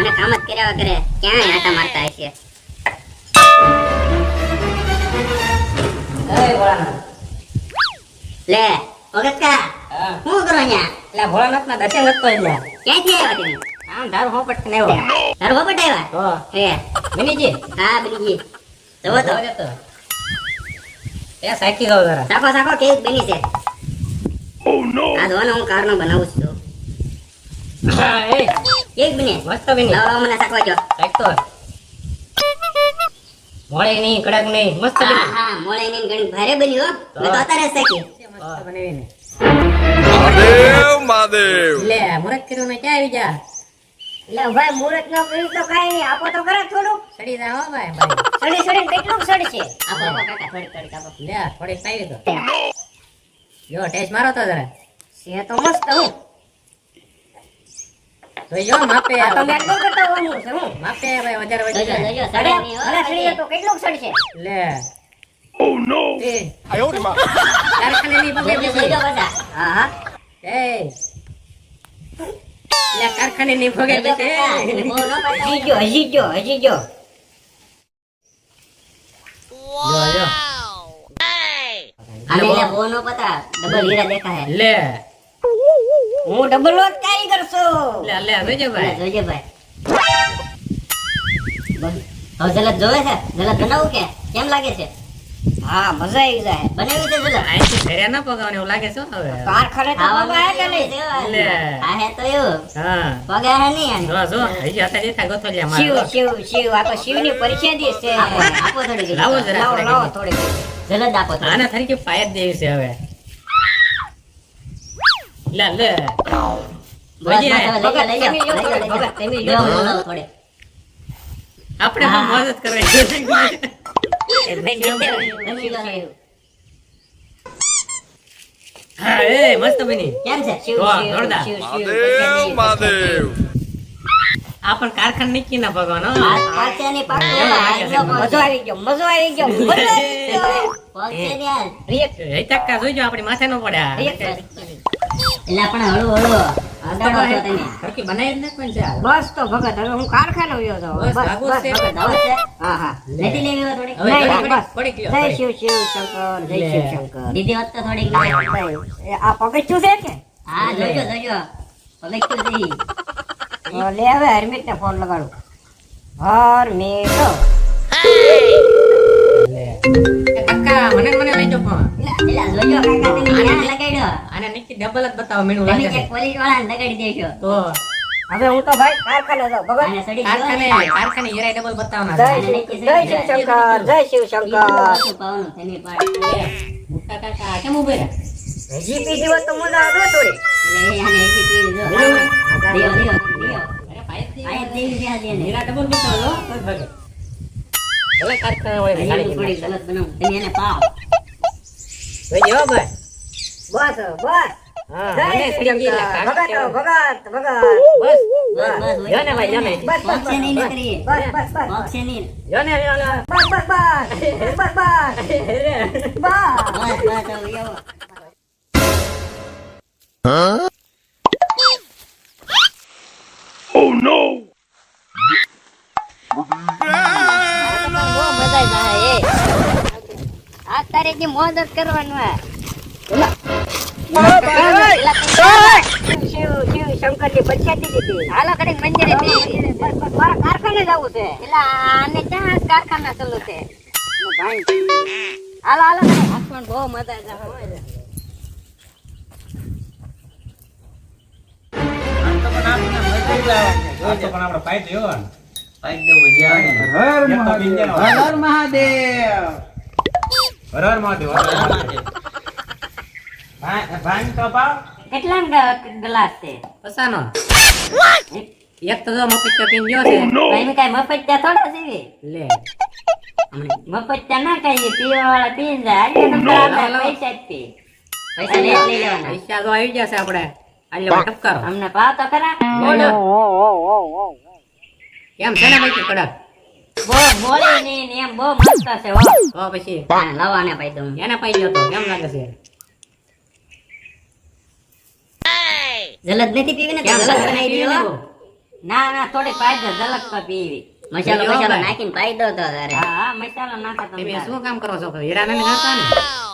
મને કામ જ કર્યા વગર ક્યાંય આટા મારતા હશે? ભોળાનાથ. લે ભગત કા હા. શું કરો અહીંયા? એટલે ભોળાનાથના દર્શન નતો અહીંયા ક્યાંથી આવ્યા તમે? આમ ધારું હોપટ ને આવ્યો. તારો બાપટ આવ્યા? હે. બનીજી? હા બનીજી. જવો તો. જતો. એ સાકી ગયો જરા. સાકો સાકો કેક બની છે? આ જોવાનો હું કારનો બનાવું છું. હા, એ. કેક બને મસ્ત બની લાવો મને સાકવા જો સાક તો. મોળે નહીં કડક નહીં મસ્ત હા બની હા મોળે ની ઘણી ભારે બની હો. તો. અત્યારે જ મસ્ત મસ્ત બનાવીને મહાદેવ મહાદેવ. લે મુરત કર્યું ને ક્યાં આવી જા લે ભાઈ મુરત નો કર્યું તો કાઈ નહીં આપો તો કરે થોડું સડી જા હો ભાઈ ભાઈ. સડી સડી કેટલું સડશે આપો આપો કાકા થોડી થોડી આપો. લે થોડી પાવી દો જો ટેસ્ટ મારો તો જરા. સે તો મસ્ત હું. જો માપે તો મેં એટલું કરતો છે હું માપે ભાઈ વધારે વધારે. જોજો સડે ભલે સડીએ તો કેટલું સડશે લે. Oh no! એ. કારખાને ની પગે જોજો બેસી જોજો બધા હા હા. એ. લે કારખાને ની જોજો બેસી. ન. હજી જો હજી જો હજી જો જો જો. આને લે બહુ ન પતા ડબલ હીરા દેખાય. લે. હું ડબલ જ કારીગર છું લે લે જોજો ભાઈ. જોજે ભાઈ. હવે જલત જોવે છે? જલત બનાવું કે? કેમ લાગે છે? હા મજા આવી જાય. બનાવી છે જલત તો ફેર્યા ના પગાવને એવું લાગે છે હવે. કાર ખરે તો પગાય કે નહીં? લે. આ હે તો એવું. હા. પગા હે નહીં આને. જો જો હજી જે થાગો તો લે શિવ મારો શિવ શિવ આ તો શિવની પરિષદી છે. આપો થોડી લાવો લાવો. થોડી જલદ આપો આના તરીકે પાય જ દેવી છે હવે. લાવો થોડી. આપણે પણ મદદ કરવાની જમી લો, હા એ મસ્ત બની કેમ છે શિવ શિવ શિવ શિવ મહાદેવ મહાદેવ આ પણ નીકી ના ભગવાન મજો આવી ગયો મજો આવી ગયો મજો આવી ગયો આપણી માથે ન પડે આ. એટલે પણ હળવો હળુ. અડાડો છો તમે હરખી બનાવી જ નાખવાની છે આ. બસ તો ભગત હવે હું કારખાનો હા હા. લેતી લેવી થોડી- જય શિવ શિવ શંકર જય શિવ શંકર. દીદી હોત તો થોડીક લેવી. ભાઈ, આ પગથિયું છે કે? હા જોજો જોજો. પગથિયું છે લે હવે હરમિત ને ફોન લગાડું. હરમિત. લે. એ મને મને લઈ જાઓ એલા એલા જોજો કાકા તમે ક્યાં લગાડ્યો. આને નીચે ડબલ જ બતાવો મીણું લાગે છે. પોલીસ વાળાને લગાડી દેશો તો. હવે હું તો ભાઈ કારખાને જાઉં કારખાને કારખાને હીરા ડબલ બતાવવાના જય શિવ જય શિવ શંકર જય શિવ શંકર બધું પાવાનું પાડ. કાકા કેમ ઊભા હજી બીજી વાત તો મજા આવે થોડી એટલે હજી પીવી જો. દિયો, દિયો, દિયો. અરે ભાઈ આ દેવી. હીરા ડબલ બતાવો તો. ભલે કારખાને હોય ગાડી થોડીક ગલત બનાવું. તમે એને પાવ. જોઈ જો ભાઈ. બસ બસ. મને શિવ મંદિરે બે. બસ બસ મારા કારખાને જવું છે. એટલે આને ક્યાં કારખાના ચાલુ છે? હાલો હાલો. પણ બહુ મજા આવે. હર મહાદેવ હર હર મહાદેવ ભાંગ તો પાવ. કેટલા ગ્લાસ છે? પસાનો. એક તો જો મફત પીન ગયો છે. ભાઈ કઈ મફત ચા થોડા સીવી લે. મફત ચા ના કહીએ પીવા વાળા પીન જાય. આજે નંબર આપે, પૈસા જ પી. પૈસા લઈ લઈ લેવાના. પૈસા તો આવી જશે આપણે. આલ્યો ટપકારો. અમને પાવ તો ખરા. બોલો. કેમ છે ને ભાઈ કડક? બહુ ને ને એમ હા. મસાલો નાખો શું કામ કરો હીરા ના?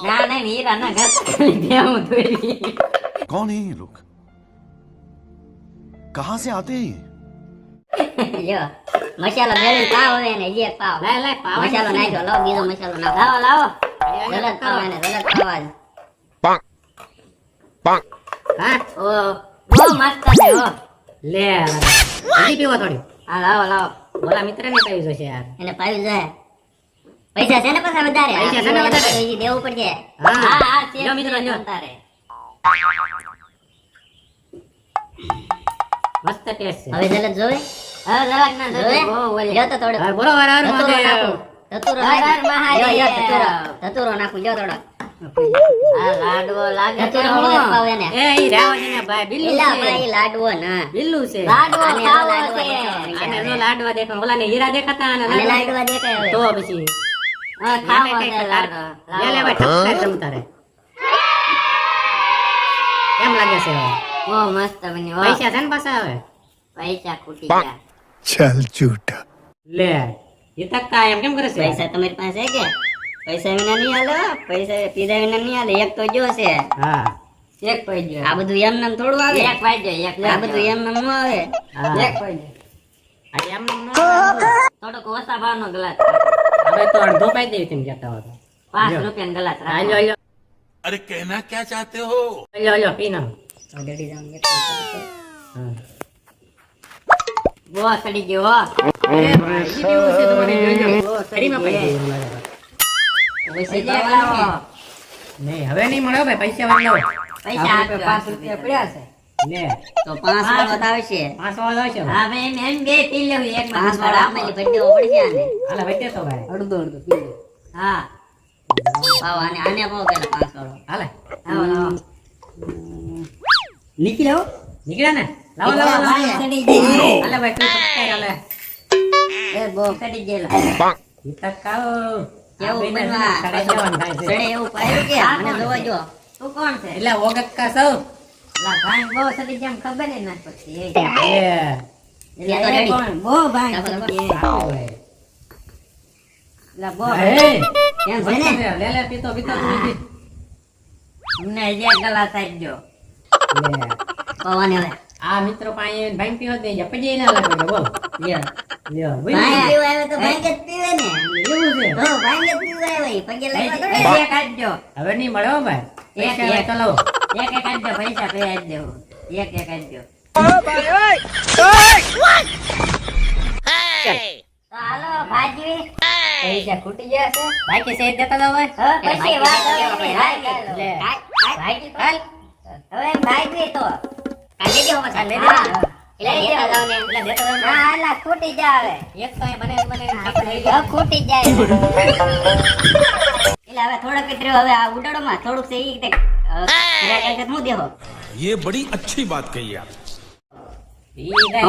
ના હીરા ના સે આતે જો મસાલો મેળવીને પાવ હવે એને હજી એક પાવ લાય લાય પાવા મસાલો નાખ્યો લો બીજો મસાલો નાખો લાવો લાવો જલદ પાવ એને જલદ પાવા જ. Bonk. Bonk. હા ઓ બહુ મસ્ત છે હો લે હજી પીવો થોડી હા લાવો લાવો ઓલા મિત્ર ને કહ્યું જોશે યાર એને પાવી જાય પૈસા છે ને પાછા વધારે પૈસા છે ને વધારે? દેવું પડશે હા હા છે મિત્રો લ્યો તારે મસ્ત ટેસ્ટ છે હવે જલદ જોવે હર લાડવો દેખા ઓલા ને દેખાતા અને અને લાડવા લાડવા દેખાય તો પછી. હા ખાવો છે લાડવો. લે લે ભાઈ ઠપકાર તમ તારે. કેમ લાગે છે? બહુ મસ્ત બની પૈસા છે ને પાછા હવે? પૈસા ખૂટી ગયા. ચાલ જૂઠા. લે એ તક કાયમ કેમ કરે છે? પૈસા તમારી પાસે કે? પૈસા વિના નહીં હાલે પૈસા પીધા વિના નહીં હાલે એક તો જો છે. હા. એક પૈજ આ બધું એમ નામ થોડું આવે? એક પૈજ એક આ બધું એમ નામ ન આવે? એક પૈજ આ એમ નામ ન થોડોક ઓછા ભાવનો ગ્લાસ હવે તો અડધો પાઈ દેવી તેમ કહેતા હતા પાંચ રૂપિયાનો ગ્લાસ હાલો હાલો અરે કહેના ક્યાં ચાહતે હો? લો લો પીના ઓલરેડી જામ હા. બહુ સડી ગયો હો તો. નહીં હવે નહીં મળે ભાઈ પૈસા વાળા પૈસા પાંચ રૂપિયા પડ્યા છે લે તો પાંચ વાળો આવશે પાંચ વાળા આવશે હા ભાઈ એમ- એમ બે પી લેવું એક પાંચ વાળો પડશે આને હાલે ભાઈ દેતો ભાઈ અડધો અડધો પી હા પાવ આને આને પાવ પેલા પાંચ વાળો હાલે લાવો લાવો નીકળ્યા ને લાવો લાવો લાવો. ભાઈ, ગઈ. હાલે ભાઈ તું પકડાય હાલે એ બહુ સડી ગયેલો. Bonk. તકાઓ. કેવું બનવા? સડાઈ જવાનું થાય છે. સડે એવું પાયું કે? મને જોવા જો. તું કોણ છે? એટલે ઓગટકા સૌ. લા ભાઈ જેમ ખબર પડતી. એ. એટલે તો. ભાઈ કેમ છે પીતો પીતો તું અમને હજી ગલા લે. હવે આ મિત્રો પાસે ભાઈ પીવો દે જા પછી ના લાગે બોલ. લ્યો લ્યો ભાઈ પીવા આવે તો ભાઈ જ પીવે ને. એવું છે? તો ભાઈ. જ પીવા આવે પગે લાગવા એક આપજો હવે નહીં મળે ભાઈ. એક, એક. તો એક એક આપજો પૈસા પે આજ દેવો એક એક આપજો તો હાલો ભાજી. પૈસા ખૂટી ગયા છે. ભાઈ કે દેતા જાવ ભાઈ. હવે પછી વાત ભાઈ, ભાઈ, ભાઈ. લે. ભાઈ હાલ. હવે ભાઈ તો કાઢી દેવો કાઢી દેવો ખોટી એટલે હવે થોડોક હવે આ ઉડાડો થોડુંક છે હું દેહો. ये बड़ी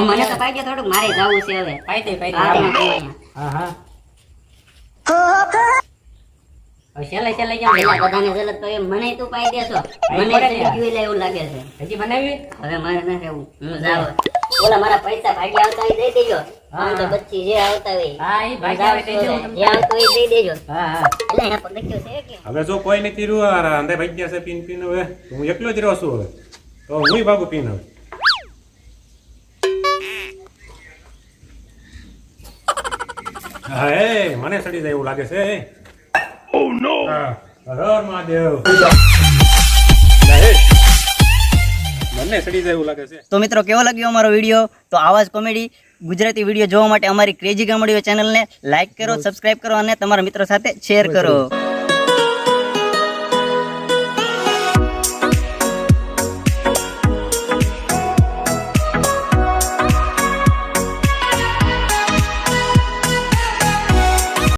મને તો પાઈ થોડુંક મારે જવું છે હવે. પાઈ દે પાઈ છેલ્લે છેલ્લે કેમ પેલા બધાને જલત તો મને તું પાઈ દેશો. મને જીવી એટલે એવું લાગે છે? હજી બનાવી? હવે મારે ના રહેવું. હું જાવ ઓલા મારા પૈસા ભાગી આવતા હોય દઈ દેજો. આમ તો બચ્ચી જે આવતા હોય હા એ ભાગી આવે દેજો જે. આવતું હોય એ દઈ દેજો. હા હા. એટલે એના પગથિયું છે કે? હવે જો કોઈ નથી રહ્યું આ અંધે ભાઈ ગયા છે પીન પીન હવે. હું એકલો જ રહ્યો છું હવે. તો હું ભાગુ પીન હવે. હા એ મને સડી જાય એવું લાગે છે નો. હર હર મહાદેવ. મને સડી જાય એવું લાગે છે. તો મિત્રો કેવો લાગ્યો અમારો વીડિયો? તો આવા જ કોમેડી ગુજરાતી વીડિયો જોવા માટે અમારી ક્રેઝી કોમેડીઓ ચેનલને લાઈક કરો સબસ્ક્રાઇબ કરો અને તમારા મિત્રો સાથે શેર કરો.